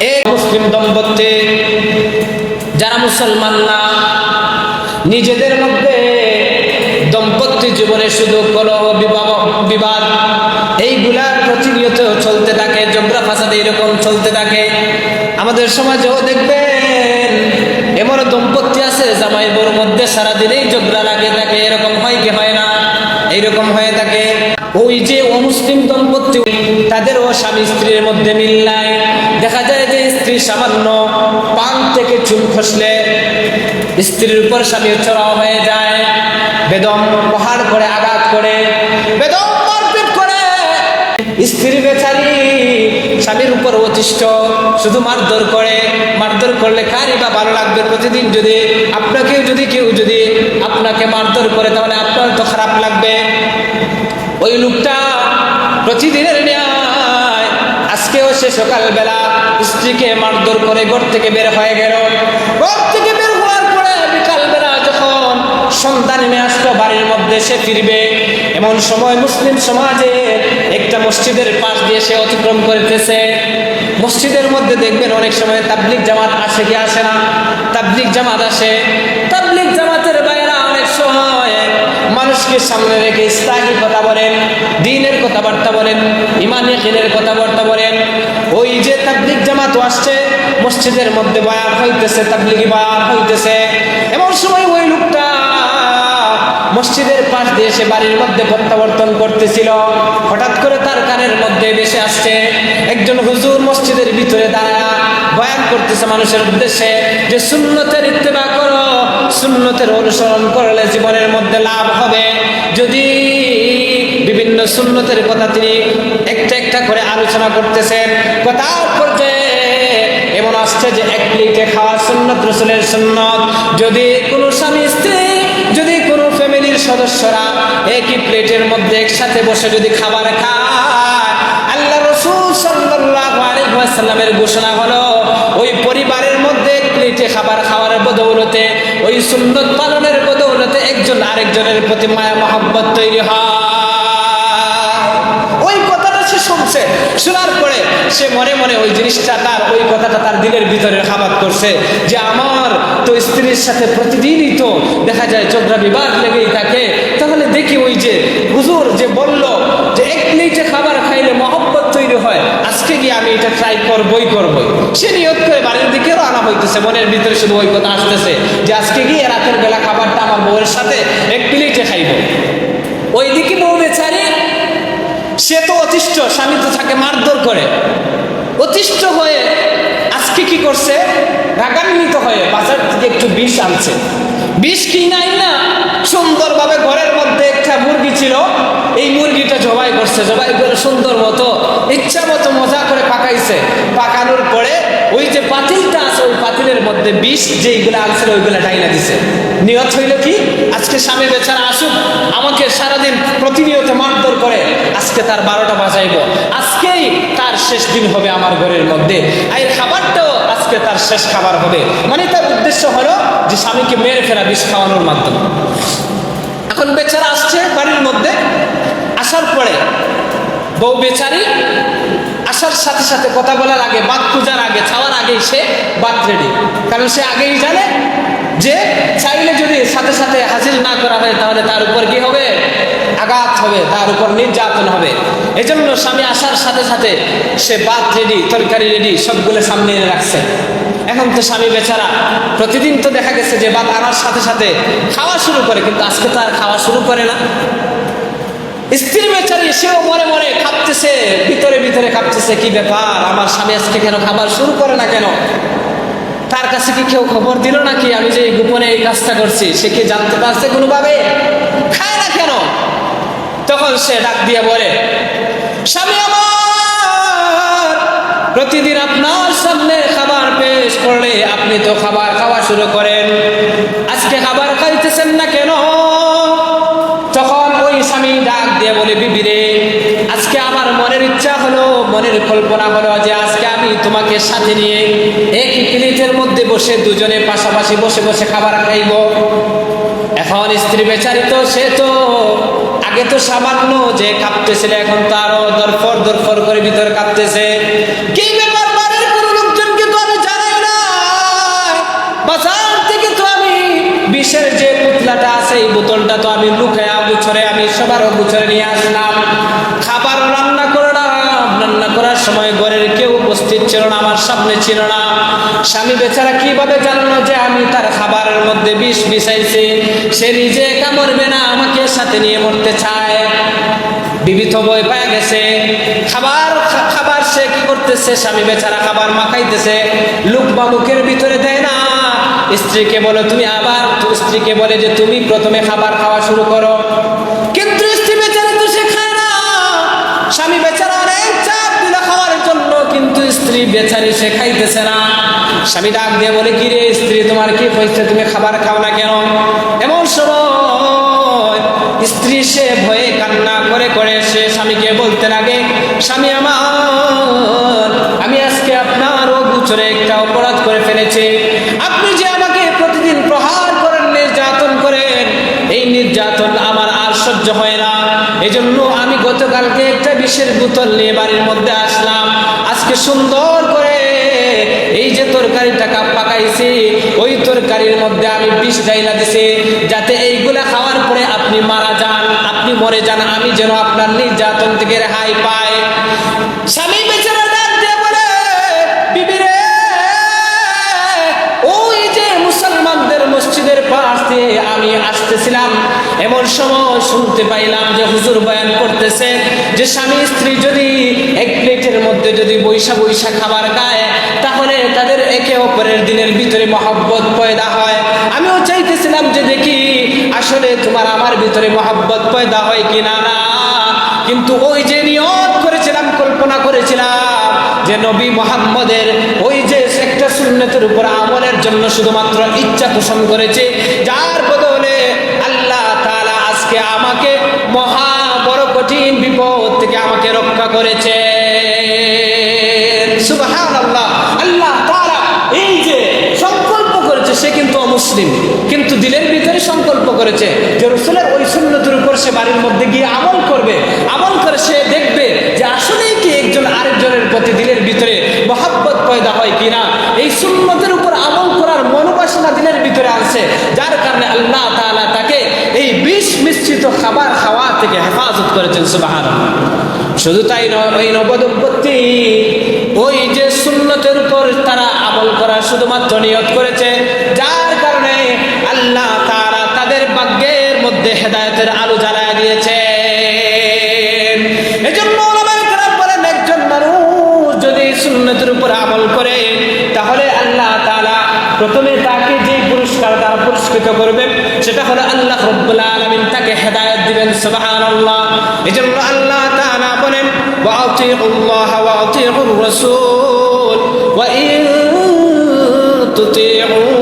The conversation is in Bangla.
এক মুসলিম দম্পতি, যারা মুসলমান না, নিজেদের মধ্যে দম্পতি জীবনে শুধু কলহ বিবাহ, বিবাদ, এইগুলা প্রতিনিয়ত চলতে থাকে জগরা ফাসাদ এরকম চলতে থাকে। আমাদের সমাজেও দেখবেন এমন দম্পতি আছে জামাই বোর মধ্যে সারাদিনেই ঝগড়া লাগে থাকে, এরকম হয় কি হয় না? এইরকম হয়ে থাকে। ওই যে অমুসলিম দম্পতি তাদের ও স্বামী স্ত্রীর মধ্যে মিল নাই। দেখা যায় যে স্ত্রী সামান্য পান থেকে চুল খসলে স্ত্রীর উপর স্বামী চড়াও হয়ে যায়। বেদম প্রহার করে আঘাত করে, বেদম মারপিট করে। স্ত্রী বেচারি স্বামীর উপর অতিষ্ঠ, শুধু মারধর করে। মারধর করলে কারই বা ভালো লাগবে প্রতিদিন যদি? আপনাকেও যদি, কেউ যদি আপনাকে মারধর করে, তাহলে আপনার তো খারাপ লাগবে। ওই লোকটা প্রতিদিনের ন্যায়। আজকেও সে সকালবেলা স্ত্রীকে মারধর করে ঘর থেকে বের হয়ে গেল। ঘর থেকে বের হওয়ার পরে বিকালবেলা যখন সন্তান নিয়ে আসলো, বাড়ির মধ্যে সে ফিরবে। এমন সময় মুসলিম সমাজে একটা মসজিদের পাশ দিয়ে সে অতিক্রম করতেছে। মসজিদের মধ্যে দেখবেন অনেক সময় তাবলিক জামাত আসে কি আসে না? তাবলিক জামাত আসে। মানুষকে সামনে রেখে ইসলামী কথা বলেন, দিনের কথাবার্তা বলেন, ইমানি খিনের কথাবার্তা বলেন। ওই যে তাবলিক জামাত আসছে, মসজিদের মধ্যে বয়ান হইতেছে, তাবলিগি বয়ান হইতেছে। এমন সময় ওই লোকটা মসজিদের পাশ দিয়ে সে বাড়ির মধ্যে প্রত্যাবর্তন করতেছিল। হঠাৎ করে তার কানের মধ্যে বেশি আসছে। একজন হুজুর মসজিদের ভিতরে দাঁড়া বয়ান করতেছে মানুষের উদ্দেশ্যে যে সুন্নতের ইত্তেবা করো, সুন্নতের অনুসরণ করলে জীবনের মধ্যে লাভ হবে। যদি বিভিন্ন সুন্নতের কথা তিনি একটা একটা করে আলোচনা করতেছেন, কথার পর্যায়ে এমন আসছে যে এক প্লেটে খাওয়া সুন্নত, রসুলের সুন্নত। যদি কোনো স্বামী, স্ত্রী, যদি কোনো ফ্যামিলির সদস্যরা একই প্লেটের মধ্যে একসাথে বসে যদি খাবার খায় ওয়াসাল্লামের ঘোষণা হলো, ওই পরিবারের মধ্যে প্লেটে খাবার খাওয়ার বদৌলতে, ওই সুন্নত পালনের বদৌলতে একজন আরেকজনের প্রতি মায়া মহব্বত তৈরি হয়। ওই কথাটা সে শুনছে। শোনার পরে সে মনে মনে ওই জিনিসটা তার, ওই কথাটা তার দিলের ভিতরে খাবার করছে যে, আমার তো স্ত্রীর সাথে প্রতিদিনই তো দেখা যায় চোখরা বিবাদ লেগেই থাকে। তাহলে দেখি ওই যে বলল যে এক প্লেটে খাবার খাইলে মহব্বত তৈরি হয় আজকে গিয়ে আমি এটা ট্রাই করবই করবই সে করে বাড়ির দিকেও আনা হইতেছে। মনের ভিতরে শুধু ওই কথা আসতেছে যে আজকে গিয়ে রাতের বেলা খাবারটা আমার বউয়ের সাথে এক প্লেটে খাইব। দিকে বউ বেচারি, সে তো অতিষ্ঠ, স্বামী তো তাকে মারধর করে। অতিষ্ঠ হয়ে আজকে কি করছে? রাগান্বিত হয়ে বাজার থেকে একটু বিষ আনছে। বিষ কি নাই না সুন্দরভাবে ঘরের মধ্যে একটা মুরগি ছিল। এই মুরগিটা জবাই করছে, জবাই করে সুন্দর মতো ইচ্ছা মতো পাকাইছে। পাকানোর পরে ওই যে পাতিলটা আছে, ওই পাতিলের মধ্যে বিষ, যেইগুলো আনছিল, ওইগুলো ডাইনা দিছে। নিয়ত হইল কি? আজকে স্বামী বেচারা আসুক, আমাকে সারাদিন প্রতিনিয়ত মারধর করে, আজকে তার বারোটা বাজাইব। আজকেই তার শেষ দিন হবে আমার ঘরের মধ্যে। আর এই খাবারটাও আজকে তার শেষ খাবার হবে। মানে তার উদ্দেশ্য হলো যে স্বামীকে মেরে ফেরা বিষ খাওয়ানোর মাধ্যমে। এখন বেচারা আসছে বাড়ির মধ্যে। আসার পরে বউ বেচারি আসার সাথে সাথে কথা বলার আগে, বাদ পূজার আগে, ছাওয়ার আগেই সে বাদ রেডি কারণ সে আগেই জানে যে চাইলে যদি সাথে সাথে হাজির না করা হয়, তাহলে তার উপর কি হবে? আঘাত হবে, তার উপর নির্যাতন হবে। এজন্য স্বামী আসার সাথে সাথে সে বাদ রেডি তরকারি রেডি সবগুলো সামনে এনে রাখছে। এখন তো স্বামী বেচারা, প্রতিদিন তো দেখা গেছে যে বাদ আনার সাথে সাথে খাওয়া শুরু করে, কিন্তু আজকে তো আর খাওয়া শুরু করে না। স্ত্রী বেচারি সেও মনে মনে খাপতেছে ভিতরে ভিতরে খাপতেছে কি ব্যাপার? আমার স্বামী আজকে কেন খাবার শুরু করে না কেন? তার কাছে কি কেউ খবর দিল নাকি? আমি যে গোপনে এই কাজটা করছি, সে কি জানতে পারছে কোনোভাবে? খায় না কেন? তখন সে ডাক দিয়ে বলে, স্বামী আমার, প্রতিদিন আপনার সামনে খাবার পেশ করলে আপনি তো খাবার খাওয়া শুরু করেন। দিয়ে বলি বিবিরে আজকে আমার মনের ইচ্ছা হলো, মনের কল্পনা হলো যে আজকে আমি তোমাকে সাথে নিয়ে এক প্লেটের মধ্যে বসে দুজনে পাশাপাশি বসে বসে খাবার খাইব। এখন স্ত্রী বেচারিত সে তো আগে তো সামান্য যে কাঁপতেছিল, এখন তো আরও দরফর দরফর করে ভিতরে কাঁপতেছে। কি যে পুতলাটা আছে, এই আমি লুকায়া ছড়ে আমি সবারও ছড়ে নিয়ে আসলাম। খাবার রান্না করলাম। রান্না করার সময় ঘরের কেউ উপস্থিত ছিল না, আমার সামনে ছিল না। স্বামী বেচারা কীভাবে জানলো যে আমি তার খাবারের মধ্যে বিষ মিশাইছি? সে নিজে একা মরবে না, আমাকে সাথে নিয়ে মরতে চায়। বিবিধ বই পায় গেছে। খাবার খাবার সে কি করতেছে? স্বামী বেচারা খাবার মাখাইতেছে। লুকবা মুখের ভিতরে দেয় না। স্ত্রীকে বলে, তুমি আবার স্ত্রীকে বলে যে, তুমি প্রথমে খাবার খাওয়া শুরু করো। কিন্তু স্ত্রী বেচারা তো সে খায় না। স্বামী বেচারা অনেক চাপ দিল খাওয়ার জন্য, কিন্তু স্ত্রী বেচারি সে খাইতেছে না। স্বামী ডাক দিয়ে বলে, কি রে স্ত্রী, তোমার কি হয়েছে? তুমি খাবার খাও না কেন? এমন সময় স্ত্রী সে ভয়ে কান্না করে করে সে স্বামীকে বলতে লাগে, স্বামী আমার, আমি আজকে আপনার অগুচরে একটা অপরাধ করে ফেলেছি। আপনি যে আমাকে প্রতিদিন প্রহার করেন নির্যাতন করেন এই নির্যাতন আমার আর সহ্য হয় না এজন্য আমি গতকালকে একটা বিষের বোতল নিয়ে বাড়ির মধ্যে আসলাম। আজকে সুন্দর করে এই যে তরকারিটা কাপ পাকাইছি, ওই তরকারির মধ্যে আমি বিষ ডাইলা দিছি, যাতে এইগুলা খাওয়ার পরে আপনি মারা যান, আপনি মরে যান, আমি যেন আপনার নির্যাতন থেকে রেহাই পাই। স্বামী বেচারা ডাক বলে ওই যে মুসলমানদের মসজিদের পাশ আমি আসতেছিলাম এমন সময় শুনতে পাইলাম যে হুজুর বয়ান করতেছে যে স্বামী স্ত্রী যদি এক প্লেটের মধ্যে যদি বৈশা বৈশা খাবার খায়, তাহলে তাদের একে অপরের দিনের ভিতরে মহব্বত পয়দা হয়। আমিও চাইতেছিলাম যে দেখি আসলে তোমার আমার ভিতরে মহব্বত পয়দা হয় কিনা না। কিন্তু ওই যে নিয়ত করেছিলাম, কল্পনা করেছিলাম যে নবী মোহাম্মদের ওই যে একটা সুন্নতের উপর আমলের জন্য শুধুমাত্র ইচ্ছা পোষণ করেছে, যার আজকে আমাকে মহা বড় কঠিন বিপদ থেকে আমাকে রক্ষা করেছে। সে কিন্তু অমুসলিম। কিন্তু দিলের ভিতরে সংকল্প করেছে যে রসুলের ওই সুন্নতির উপর সে বাড়ির মধ্যে গিয়ে আমল করবে। আমল করে সে দেখবে যে আসলেই কি একজন আরেকজনের প্রতি দিলের ভিতরে মহাব্বত পয়দা হয় কিনা এই সুন্নতের উপর আমল করার মনোবাসনা দিলের ভিতরে আনছে যার কারণে আল্লাহ তাআলা তাকে এই বিষ মিশ্রিত খাবার খাওয়া থেকে হেফাজত করেছেন সুবাহান শুধু তাই ওই নবদম্পতি ওই যে সুন্নতের উপর তারা আমল করা শুধুমাত্র নিয়ত করেছে, যার কারণে আল্লাহ তারা তাদের ভাগ্যের মধ্যে হেদায়তের আলো জ্বালায় দিয়েছে মানুষ যদি উপর করে, তাহলে আল্লাহ প্রথমে তাকে যে পুরস্কার দ্বারা পুরস্কৃত সেটা হলো আল্লাহ রব্বুল আলামিন তাকে হেদায়েত دبن سبحان الله. أجل الله تعالى بنن. وأطيعوا الله وأطيعوا الرسول. وإن تطيعوا